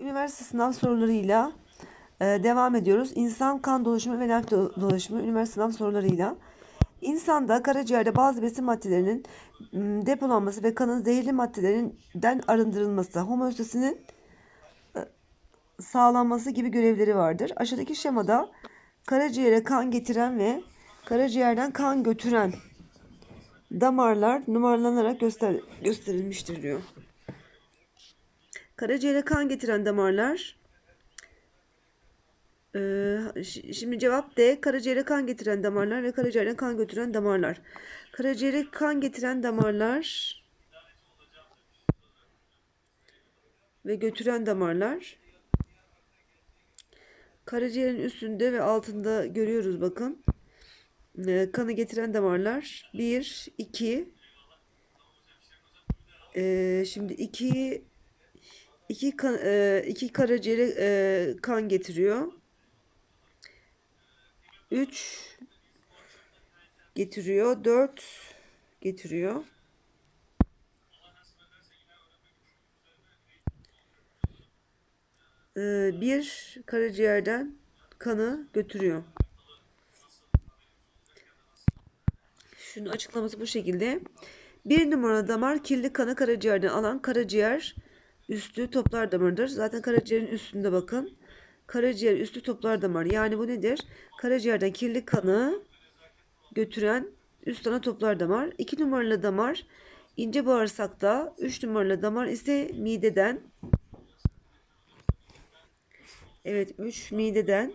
üniversite sınav sorularıyla e, devam ediyoruz. İnsan kan dolaşımı ve lenf do- dolaşımı üniversite sınav sorularıyla. İnsanda karaciğerde bazı besin maddelerinin depolanması ve kanın zehirli maddelerinden arındırılması, homeostasinin e, sağlanması gibi görevleri vardır. Aşağıdaki şemada karaciğere kan getiren ve karaciğerden kan götüren damarlar numaralanarak göster gösterilmiştir diyor. Karaciğere kan getiren damarlar. Ee, şi- şimdi cevap D. Karaciğere kan getiren damarlar ve karaciğerden kan götüren damarlar. Karaciğere kan getiren damarlar ve götüren damarlar. Karaciğerin üstünde ve altında görüyoruz bakın. Ee, kanı getiren damarlar 1, 2 Ee, şimdi 2 iki kan, e, iki karaciğere e, kan getiriyor. 3 getiriyor. 4 getiriyor. Ee, bir karaciğerden kanı götürüyor. Şunun açıklaması bu şekilde. Bir numaralı damar kirli kanı karaciğerden alan karaciğer üstü toplar damarıdır. Zaten karaciğerin üstünde bakın. Karaciğer üstü toplar damar. Yani bu nedir? Karaciğerden kirli kanı götüren üst ana toplar damar. 2 numaralı damar ince bağırsakta. 3 numaralı damar ise mideden. Evet 3 mideden.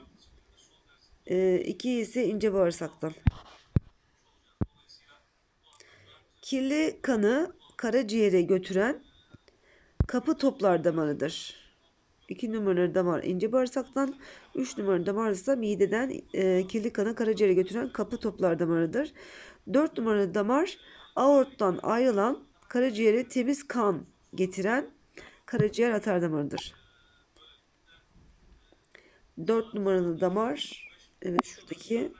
2 ise ince bağırsaktan. Kirli kanı karaciğere götüren kapı toplar damarıdır. 2 numaralı damar ince bağırsaktan, 3 numaralı damar ise mideden e, kirli kanı karaciğere götüren kapı toplar damarıdır. 4 numaralı damar aorttan ayrılan karaciğere temiz kan getiren karaciğer atar damarıdır. 4 numaralı damar evet şuradaki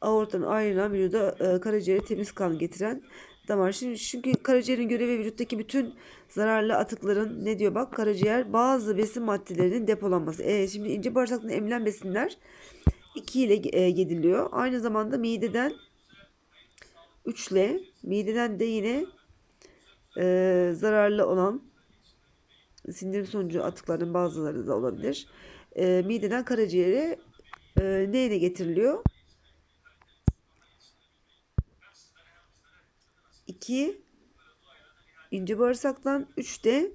aorttan ayrılan vücuda e, karaciğere temiz kan getiren damar. Şimdi çünkü karaciğerin görevi vücuttaki bütün zararlı atıkların ne diyor bak karaciğer bazı besin maddelerinin depolanması. E, şimdi ince bağırsaktan emilen besinler 2 ile e, yediliyor. Aynı zamanda mideden 3 ile mideden de yine e, zararlı olan sindirim sonucu atıkların bazıları da olabilir. E, mideden karaciğere e, neyle getiriliyor? 2 ince bağırsaktan 3 de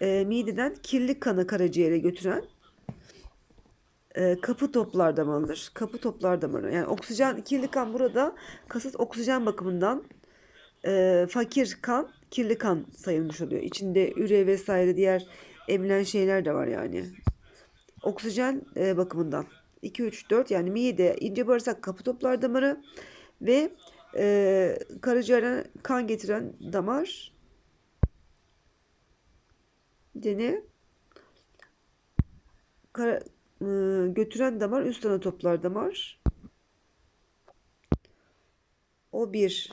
e, mideden kirli kanı karaciğere götüren e, kapı toplar damarıdır. Kapı toplar damarı. Yani oksijen kirli kan burada kasıt oksijen bakımından e, fakir kan kirli kan sayılmış oluyor. İçinde üre vesaire diğer emilen şeyler de var yani. Oksijen e, bakımından 2 3 4 yani mide ince bağırsak kapı toplar damarı ve e, karaciğerden kan getiren damar. Dene kara, e, götüren damar üst ana toplar damar. O bir.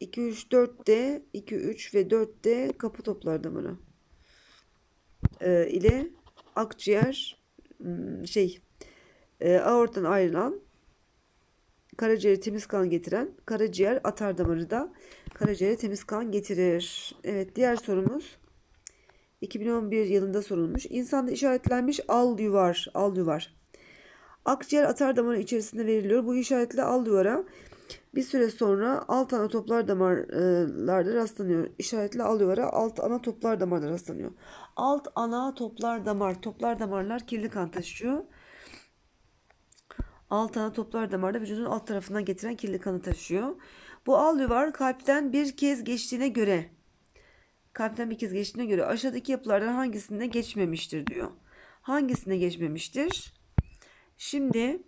2 3 4 de 2 3 ve 4 de kapı toplar damarı. E, ile akciğer m, şey e, aorttan ayrılan karaciğere temiz kan getiren karaciğer atar damarı da karaciğere temiz kan getirir. Evet diğer sorumuz 2011 yılında sorulmuş. İnsanda işaretlenmiş al yuvar, al yuvar. Akciğer atar damarı içerisinde veriliyor. Bu işaretli al yuvara bir süre sonra alt ana toplar damarlarda rastlanıyor. İşaretli al yuvara alt ana toplar damarda rastlanıyor. Alt ana toplar damar, toplar damarlar kirli kan taşıyor. Alt ana toplar damarda vücudun alt tarafından getiren kirli kanı taşıyor. Bu al yuvar kalpten bir kez geçtiğine göre kalpten bir kez geçtiğine göre aşağıdaki yapılardan hangisinde geçmemiştir diyor. Hangisine geçmemiştir? Şimdi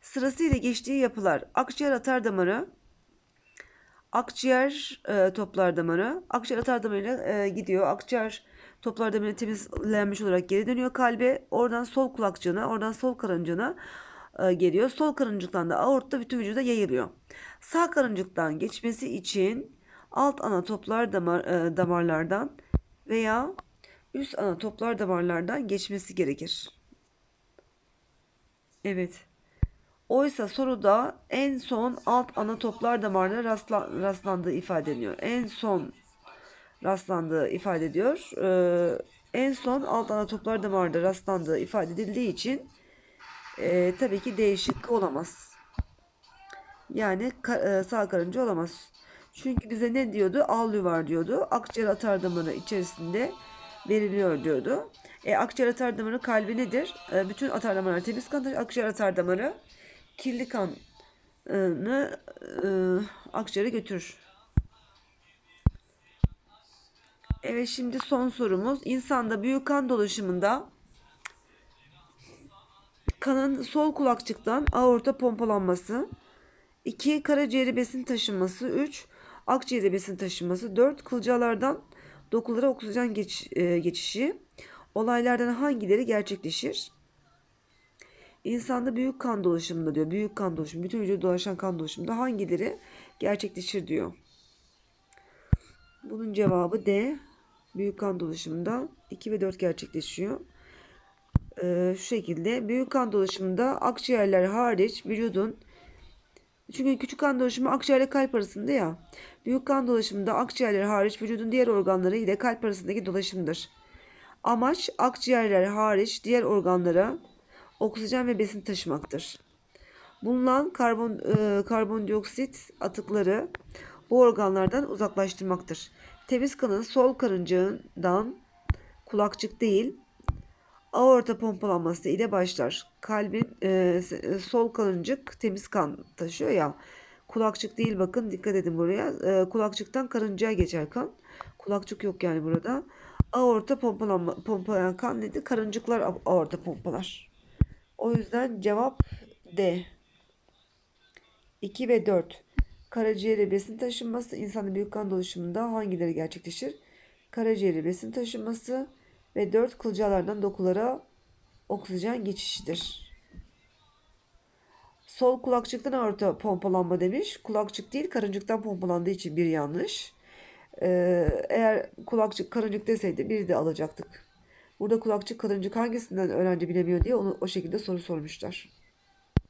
sırasıyla geçtiği yapılar akciğer atar damarı, akciğer e, toplar damarı, akciğer atar damarıyla e, gidiyor. Akciğer toplar damarı temizlenmiş olarak geri dönüyor kalbe. Oradan sol kulakçığına, oradan sol karıncığına e, geliyor. Sol karıncıktan da aortta bütün vücuda yayılıyor. Sağ karıncıktan geçmesi için alt ana toplar damar, e, damarlardan veya üst ana toplar damarlardan geçmesi gerekir. Evet. Oysa soruda en son alt ana toplar damarına rastla, rastlandığı ifade ediliyor. En son rastlandığı ifade ediyor. Ee, en son alt ana toplar damarında rastlandığı ifade edildiği için e, tabii ki değişik olamaz. Yani ka- e, sağ karınca olamaz. Çünkü bize ne diyordu? Allü var diyordu. Akciğer atar damarı içerisinde veriliyor diyordu. E, akciğer atar damarı kalbi nedir? E, bütün atar damarlar temiz kan taşır. Akciğer atar damarı kirli kanı e, akciğere götürür. Evet şimdi son sorumuz. İnsanda büyük kan dolaşımında kanın sol kulakçıktan aorta pompalanması, 2. Karaciğeri besin taşınması, 3. Akciğeri besin taşınması, 4. Kılcalardan dokulara oksijen geç, e, geçişi. Olaylardan hangileri gerçekleşir? İnsanda büyük kan dolaşımında diyor. Büyük kan dolaşımı, bütün vücuda dolaşan kan dolaşımında hangileri gerçekleşir diyor. Bunun cevabı D. Büyük kan dolaşımında 2 ve 4 gerçekleşiyor. Ee, şu şekilde büyük kan dolaşımında akciğerler hariç vücudun çünkü küçük kan dolaşımı akciğerle kalp arasında ya. Büyük kan dolaşımında akciğerler hariç vücudun diğer organları ile kalp arasındaki dolaşımdır. Amaç akciğerler hariç diğer organlara oksijen ve besin taşımaktır. Bulunan karbon e, karbondioksit atıkları bu organlardan uzaklaştırmaktır. Temiz kanın sol karıncığından kulakçık değil aorta pompalanması ile başlar. Kalbin e, sol karıncık temiz kan taşıyor ya. Kulakçık değil bakın dikkat edin buraya. E, kulakçıktan karıncaya geçer kan. Kulakçık yok yani burada. Aorta pompalanma, pompalayan kan nedir? Karıncıklar aorta pompalar. O yüzden cevap D. 2 ve 4. Karaciğere besin taşınması insanın büyük kan dolaşımında hangileri gerçekleşir? Karaciğere besin taşınması ve 4 kılcalardan dokulara oksijen geçişidir. Sol kulakçıktan aorta pompalanma demiş. Kulakçık değil karıncıktan pompalandığı için bir yanlış. Ee, eğer kulakçık karıncık deseydi biri de alacaktık. Burada kulakçık karıncık hangisinden öğrenci bilemiyor diye onu o şekilde soru sormuşlar.